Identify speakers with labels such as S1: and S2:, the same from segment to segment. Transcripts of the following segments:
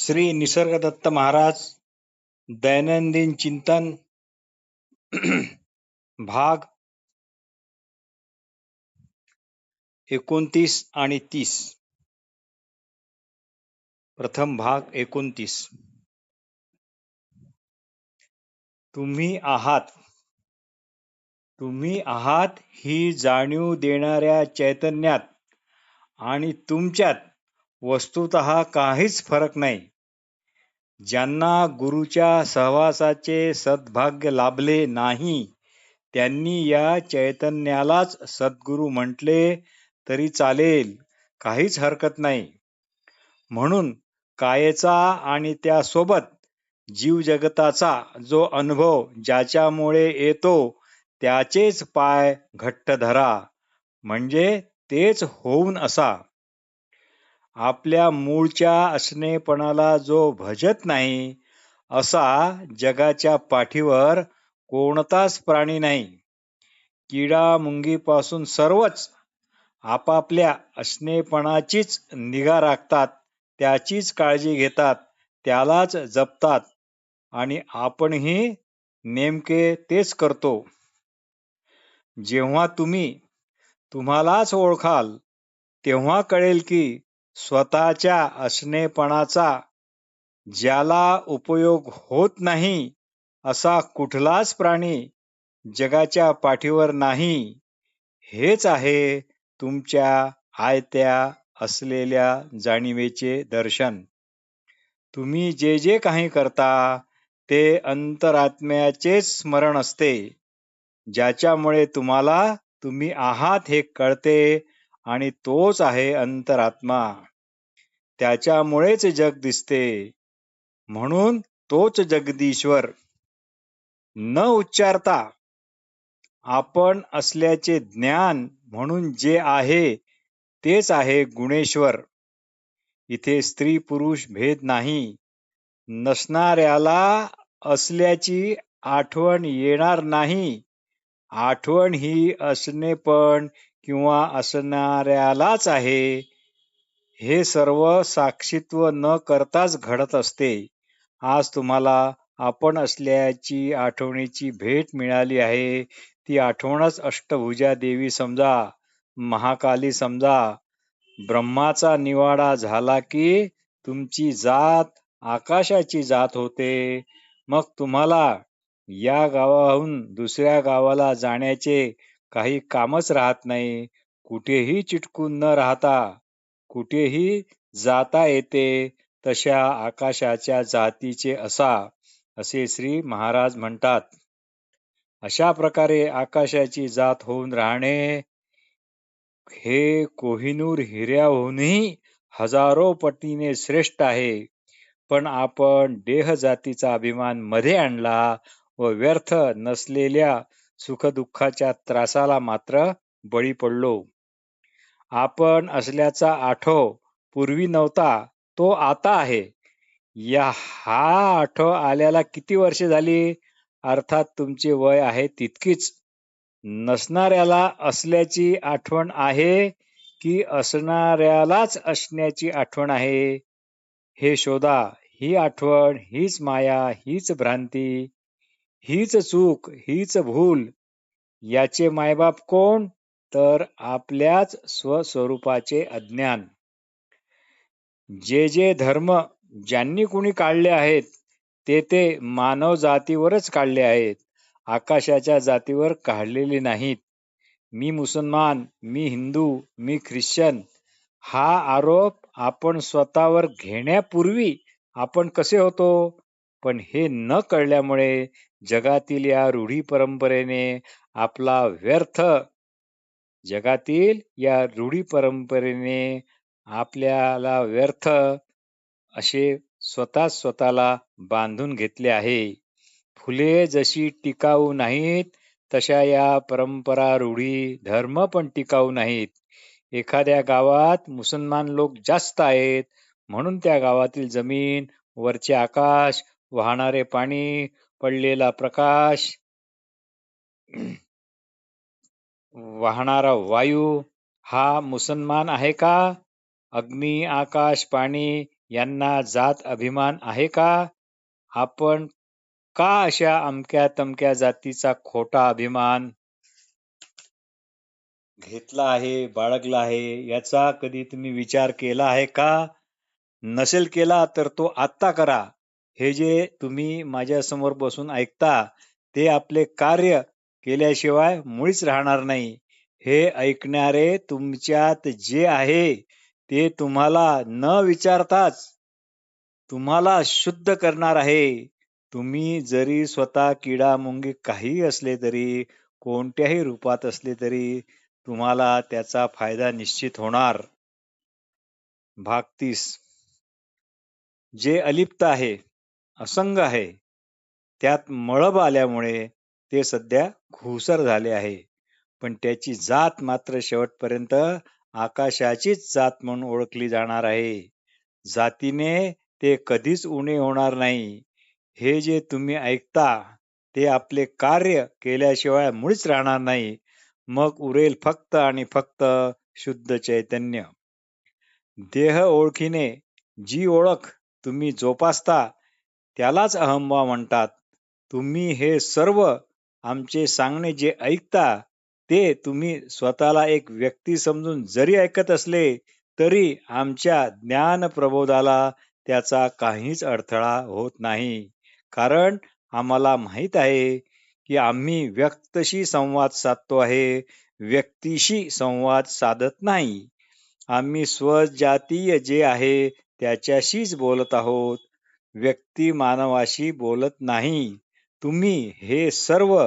S1: श्री निसर्गदत्त महाराज दैनंदिन चिंतन भाग एकोणतीस आणि तीस. प्रथम भाग एकोणतीस. तुम्ही आहात. तुम्ही आहात ही जाणीव देणाऱ्या चैतन्यात आणि तुमच्यात वस्तुत काहीच फरक नाही. ज्यांना गुरुच्या सहवासाचे सद्भाग्य लाभले नाही त्यांनी या चैतन्यालाच सद्गुरु म्हटले तरी चालेल काहीच हरकत नाही. म्हणून कायेचा आणि त्यासोबत जीव जगताचा जो अनुभव ज्याच्यामुळे येतो त्याचेच पाय घट्ट धरा म्हणजे तेच होऊन असा. आपल्या मूळच्या असणेपणाला जो भजत नाही असा जगाच्या पाठीवर कोणताच प्राणी नाही. किडा मुंगीपासून सर्वच आपापल्या असणेपणाचीच निगा राखतात त्याचीच काळजी घेतात त्यालाच जपतात आणि आपणही नेमके तेच करतो. जेव्हा तुम्ही तुम्हालाच ओळखाल तेव्हा कळेल की स्वतःच्या असणेपणाचा ज्याला उपयोग होत नाही असा कुठलाच प्राणी जगाच्या पाठीवर नाही. हेच आहे तुमच्या आयत्या असलेल्या जाणीवेचे दर्शन. तुम्ही जे जे काही करता ते अंतरात्म्याचेच स्मरण असते. ज्याच्यामुळे तुम्हाला तुम्ही आहात हे कळते आणि तोच आहे अंतरात्मा. त्याच्यामुळेच जग दिसते. म्हणून तोच जगदीश्वर. न उच्चारता. आपण असल्याचे ज्ञान म्हणून जे आहे तेच आहे गुणेश्वर. इथे स्त्री पुरुष भेद नाही. नसणाऱ्याला असल्याची आठवण येणार नाही. आठवण ही असणे पण किंवा असणाऱ्यालाच आहे. हे सर्व साक्षीत्व न करताच घडत असते. आज तुम्हाला आपण असल्याची आठवणीची भेट मिळाली आहे. ती आठवणच अष्टभुजा देवी समजा महाकाली समजा ब्रह्माचा निवाडा झाला की तुमची जात आकाशाची जात होते. मग तुम्हाला या गावाहून दुसऱ्या गावाला जाण्याचे काही कामच राहत नाही. कुठेही चिटकून न राहता कुठेही जाता येते तशा आकाशाच्या जातीचे असा असे श्री महाराज म्हणतात. अशा प्रकारे आकाशाची जात होऊन राहणे हे कोहिनूर हिऱ्याहूनही हजारो पटीने श्रेष्ठ आहे. पण आपण देह जातीचा अभिमानमध्ये आणला व व्यर्थ नसलेल्या सुखदुःखाच्या त्रासाला मात्र बळी पडलो. आपण असल्याचा आठव पूर्वी नव्हता तो आता आहे. या हा आठव आल्याला किती वर्षे झाली? अर्थात तुमचे वय आहे तितकीच. नसणाऱ्याला असल्याची आठवण आहे की असणाऱ्यालाच असण्याची आठवण आहे? हे शोधा ही आठवण हीच माया हीच भ्रांती. हीच चूक हीच भूल याचे मायबाप कोण? तर आपल्याच स्वस्वरूपाचे अज्ञान. जे जे धर्म ज्यांनी कुणी काढले आहेत ते ते मानव जातीवरच काढले आहेत. आकाशाच्या जातीवर काढलेले नाहीत. मी मुसलमान मी हिंदू मी ख्रिश्चन हा आरोप आपण स्वतःवर घेण्यापूर्वी आपण कसे होतो? पण हे न कळल्यामुळे जगातील या रूढी परंपरेने आपला व्यर्थ जगातील या रूढी परंपरेने आपल्याला व्यर्थ असे स्वतः स्वतःला बांधून घेतले आहे. फुले जशी टिकाऊ नाहीत तशा या परंपरा रूढी धर्म पण टिकाऊ नाहीत. एखाद्या गावात मुसलमान लोक जास्त आहेत म्हणून त्या गावातील जमीन वरचे आकाश वाहणारे पाणी पडलेला प्रकाश वाहणारा वायू हा मुसलमान आहे का? अग्नी आकाश पाणी यांना जात अभिमान आहे का? आपण का अशा अमक्या तमक्या जातीचा खोटा अभिमान घेतला आहे बाळगला आहे? याचा कधी तुम्ही विचार केला आहे का? नसेल केला तर तो आत्ता करा. हे जे तुम्ही माझ्यासमोर बसून ऐकता ते आपले कार्य केल्याशिवाय मुळीच राहणार नाही. हे ऐकणारे तुमच्यात जे आहे ते तुम्हाला न विचारताच तुम्हाला शुद्ध करणार आहे. तुम्ही जरी स्वतः किडा मुंगी काही असले तरी कोणत्याही रूपात असले तरी तुम्हाला त्याचा फायदा निश्चित होणार. भाग जे अलिप्त आहे. असंग आहे. त्यात मळब आल्यामुळे ते सध्या घुसर झाले आहे. पण त्याची जात मात्र शेवटपर्यंत आकाशाचीच जात म्हणून ओळखली जाणार आहे. जातीने ते कधीच उणे होणार नाही. हे जे तुम्ही ऐकता ते आपले कार्य केल्याशिवाय मुळीच राहणार नाही. मग उरेल फक्त आणि फक्त शुद्ध चैतन्य. देह ओळखीने जी ओळख तुम्ही जोपासता त्यालाच अहंवा म्हणतात. तुम्ही हे सर्व आमचे सांगणे जे ऐकता ते तुम्ही स्वतःला एक व्यक्ती समजून जरी ऐकत असले तरी आमच्या ज्ञान प्रबोधाला त्याचा काहीच अडथळा होत नाही. कारण आम्हाला माहीत आहे की आम्ही व्यक्तशी संवाद साधतो आहे व्यक्तीशी संवाद साधत नाही. आम्ही स्वजातीय जे आहे त्याच्याशीच बोलत आहोत. व्यक्ती मानवाशी बोलत नाही. तुम्ही हे सर्व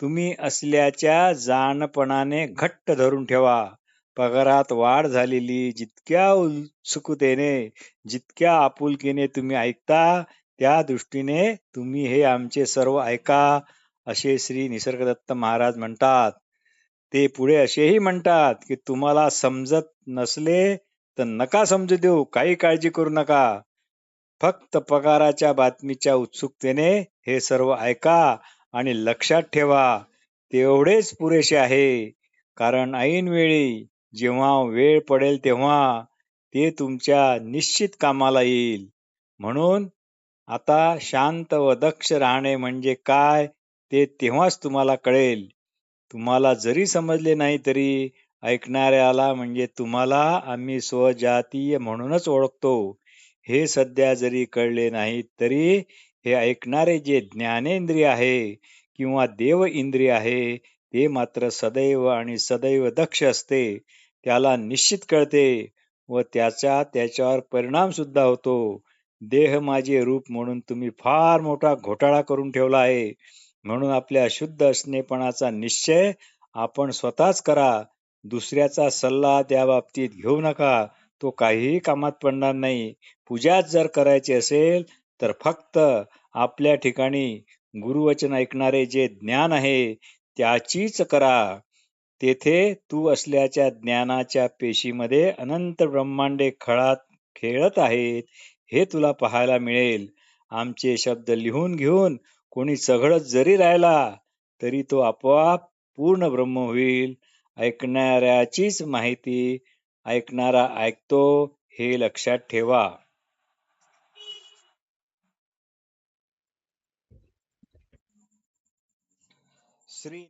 S1: तुम्ही असल्याच्या जाणपणाने घट्ट धरून ठेवा. पगारात वाढ झालेली जितक्या उत्सुकतेने जितक्या आपुलकीने तुम्ही ऐकता त्या दृष्टीने तुम्ही हे आमचे सर्व ऐका असे श्री निसर्गदत्त महाराज म्हणतात. ते पुढे असेही म्हणतात की तुम्हाला समजत नसले तर नका समजू देऊ काही काळजी करू नका. फक्त पगाराच्या बातमीच्या उत्सुकतेने हे सर्व ऐका आणि लक्षात ठेवा. तेवढेच पुरेसे आहे. कारण ऐनवेळी जेव्हा वेळ पडेल तेव्हा ते तुमच्या निश्चित कामाला येईल. म्हणून आता शांत व दक्ष राहणे म्हणजे काय ते तेव्हाच तुम्हाला कळेल. तुम्हाला जरी समजले नाही तरी ऐकणाऱ्याला म्हणजे तुम्हाला आम्ही स्वजातीय म्हणूनच ओळखतो. हे सध्या जरी कळले नाही तरी हे ऐकणारे जे ज्ञानेंद्रिय आहे किंवा देव इंद्रिय आहे ते मात्र सदैव आणि सदैव दक्ष असते. त्याला निश्चित कळते व त्याचा त्याच्यावर परिणाम सुद्धा होतो. देह माझे रूप म्हणून तुम्ही फार मोठा घोटाळा करून ठेवला आहे. म्हणून आपल्या शुद्ध असणेपणाचा निश्चय आपण स्वतःच करा. दुसऱ्याचा सल्ला त्या बाबतीत घेऊ नका. तो काहीही कामात पडणार नाही. पूजाच जर करायची असेल तर फक्त आपल्या ठिकाणी गुरुवचन ऐकणारे जे ज्ञान आहे त्याचीच करा. तेथे तू असल्याच्या ज्ञानाच्या पेशीमध्ये अनंत ब्रह्मांडे खळात खेळत आहेत हे तुला पाहायला मिळेल. आमचे शब्द लिहून घेऊन कोणी चघळत जरी राहिला तरी तो आपोआप पूर्ण ब्रह्म होईल. ऐकणाऱ्याचीच माहिती ऐकणारा ऐकतो हे लक्षात ठेवा. श्री